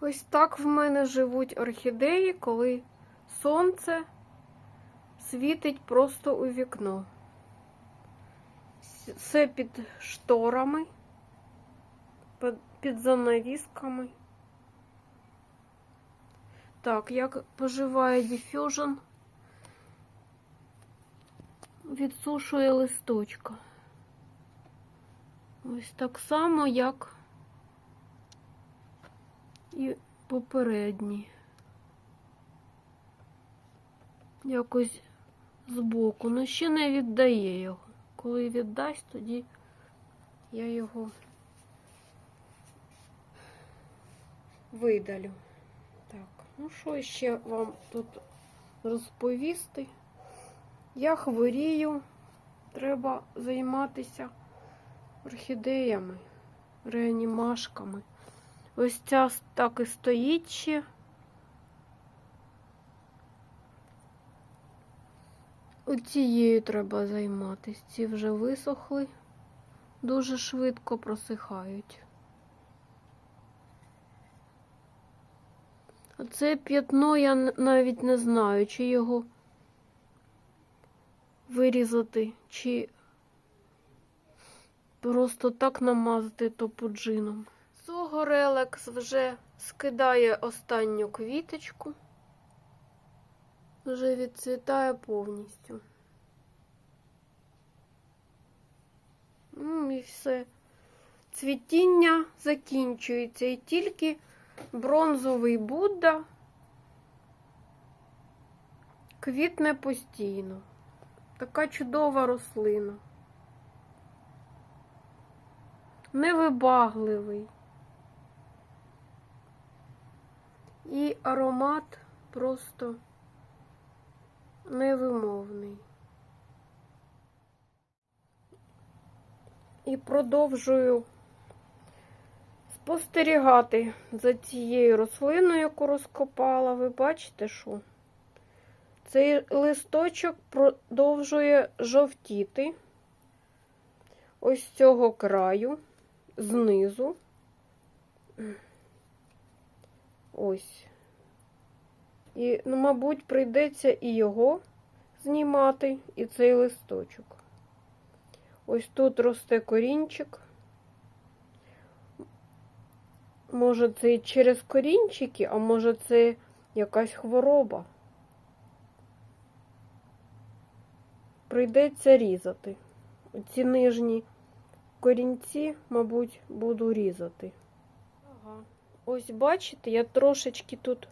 Ось так в мене живуть орхідеї, коли сонце світить просто у вікно. Все під шторами, під- занавісками. Так, як поживає Diffusion, відсушує листочка. Ось так само, як і попередні. Якось збоку. Ну, ще не віддає його. Коли віддасть, тоді я його видалю. Так, ну що ще вам тут розповісти? Я хворію, треба займатися орхідеями, реанімашками. Ось ця так і стоїть ще. Оцією треба займатися. Ці вже висохли, дуже швидко просихають. А це п'ятно я навіть не знаю, чи його вирізати, чи просто так намазати топоджином. Цього релекс вже скидає останню квіточку, вже відцвітає повністю. Ну і все. Цвітіння закінчується і тільки бронзовий Будда квітне постійно. Така чудова рослина. Невибагливий. І аромат просто невимовний. І продовжую спостерігати за цією рослиною, яку розкопала. Ви бачите, що? Цей листочок продовжує жовтіти ось з цього краю, знизу. Ось. І, ну, мабуть, прийдеться і його знімати, і цей листочок. Ось тут росте корінчик. Може, це і через корінчики, а може, це якась хвороба. Прийдеться різати. Ці нижні корінці, мабуть, буду різати. Ось бачите, я трошечки тут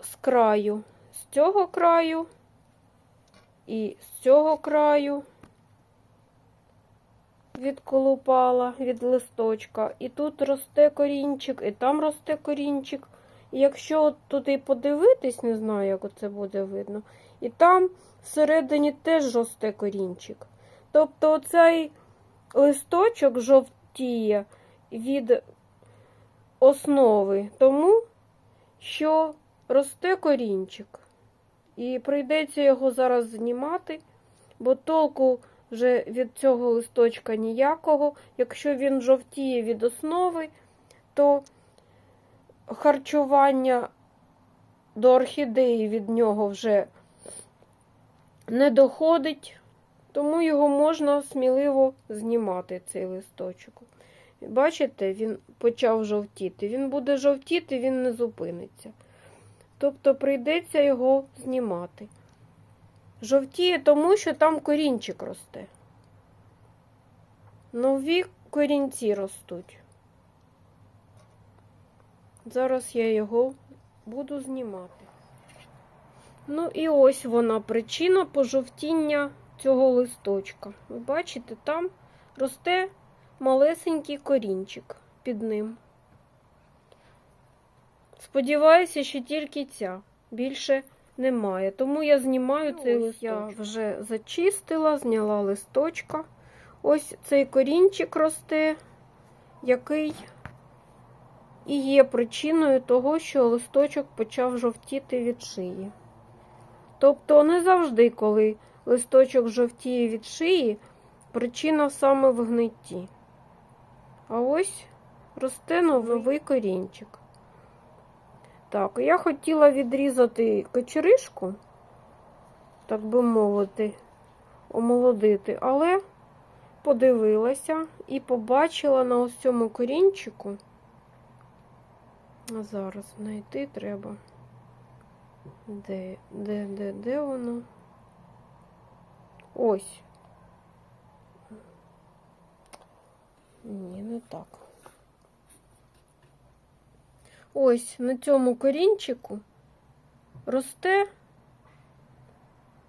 з краю, з цього краю і з цього краю відколупала від листочка. І тут росте корінчик, і там росте корінчик. І якщо от туди подивитись, не знаю, як це буде видно, і там всередині теж росте корінчик. Тобто оцей листочок жовтіє від основи, тому що росте корінчик. І прийдеться його зараз знімати, бо толку вже від цього листочка ніякого. Якщо він жовтіє від основи, то харчування до орхідеї від нього вже не доходить, тому його можна сміливо знімати, цей листочок. Бачите, він почав жовтіти. Він буде жовтіти, він не зупиниться. Тобто прийдеться його знімати. Жовтіє тому, що там корінчик росте. Нові корінці ростуть. Зараз я його буду знімати. Ну і ось вона причина пожовтіння цього листочка. Ви бачите, там росте малесенький корінчик під ним. Сподіваюся, що тільки ця. Більше немає. Тому я знімаю цей Ось листочок. я вже зачистила, зняла листочка. Ось цей корінчик росте, який і є причиною того, що листочок почав жовтіти від шиї. Тобто не завжди, коли листочок жовтіє від шиї, причина саме в гнитті. А ось росте новий корінчик. Так, я хотіла відрізати кочеришку, так би мовити, омолодити, але подивилася і побачила на ось цьому корінчику. А зараз знайти треба. Де, де, де, де воно? Ось. Ні, не так. Ось на цьому корінчику росте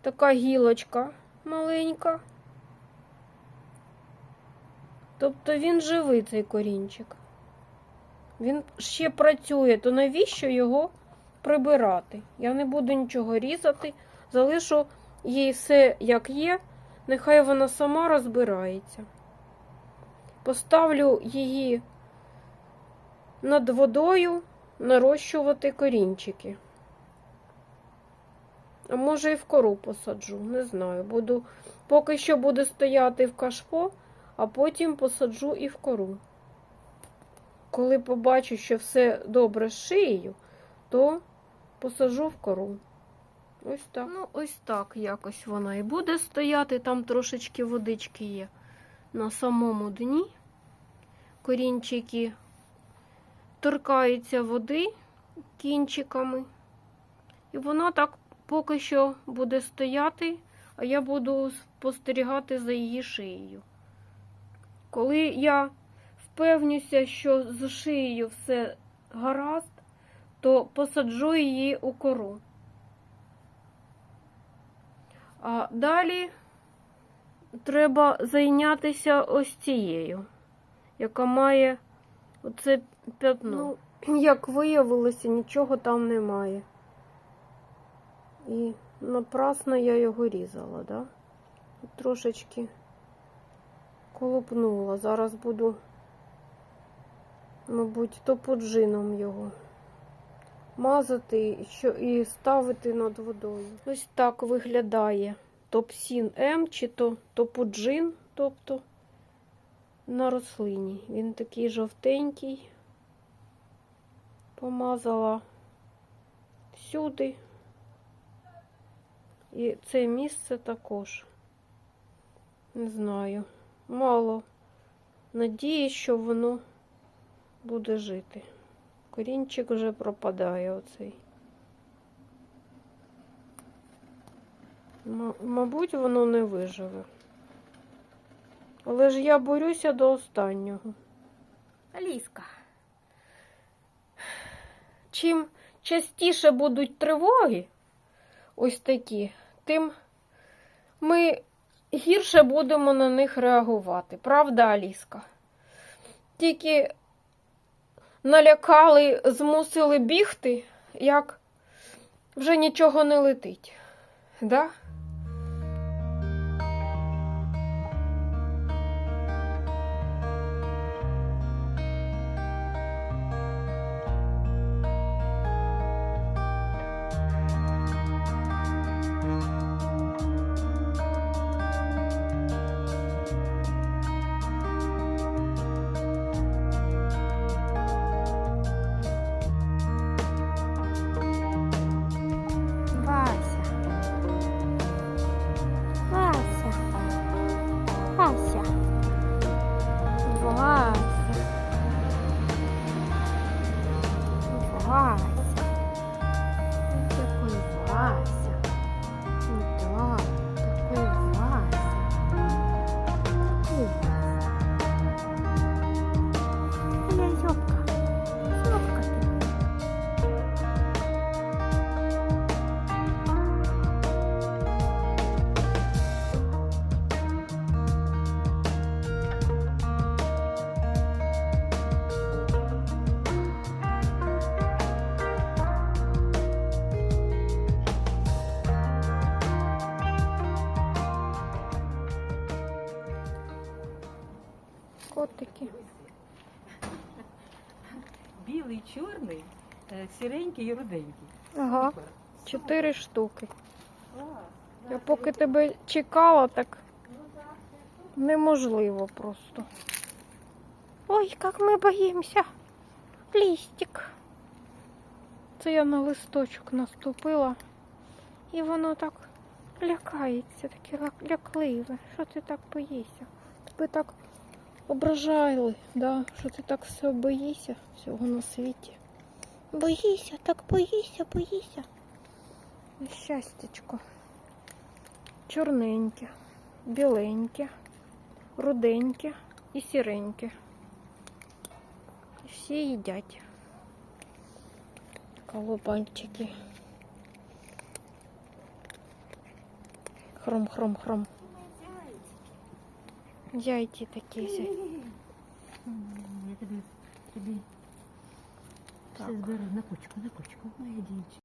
така гілочка маленька. Тобто він живий цей корінчик. Він ще працює, то навіщо його прибирати? Я не буду нічого різати, залишу їй все як є, нехай вона сама розбирається. Поставлю її над водою нарощувати корінчики. А може і в кору посаджу, не знаю. Буду, поки що буде стояти в кашпо, а потім посаджу і в кору. Коли побачу, що все добре з шиєю, то посаджу в кору. Ось так. Ну, ось так якось вона і буде стояти. Там трошечки водички є на самому дні. Корінчики торкаються води кінчиками. І вона так поки що буде стояти, а я буду спостерігати за її шиєю. Коли я впевнюся, що з шиєю все гаразд, то посаджу її у кору. А далі треба зайнятися ось цією, яка має оце п'ятно. Ну, як виявилося, нічого там немає. І напрасно я його різала, да? Трошечки колупнула. Зараз буду, мабуть, топоджином його мазати і ставити над водою. Ось так виглядає топсін М чи то топоджин, тобто на рослині. Він такий жовтенький. Помазала всюди. І це місце також. Не знаю. Мало надії, що воно буде жити. Корінчик вже пропадає оцей. Мабуть, воно не виживе. Але ж я борюся до останнього. Аліска. Чим частіше будуть тривоги, ось такі, тим ми гірше будемо на них реагувати. Правда, Аліска? Тільки налякали, змусили бігти, як вже нічого не летить. Да? Котики. Білий, чорний, е, сіренький і руденький. Ага, чотири штуки. Я поки тебе чекала, так неможливо просто. Ой, как мы боимся. Листик. Це я на листочок наступила, і воно так лякається, таке лякливе. Що ти так боїшся? Тебе так ображали, да? що ти так все боїшся всього на світі. Боїшся, так боїшся, боїшся. Щастячко. Чорненьке, біленьке, руденьке і сіреньке. І всі їдять. Колобанчики. Хром-хром-хром. Яйці такі. зя- Я тобі, тобі все зберу на кучку, на кучку, моя дівчинка.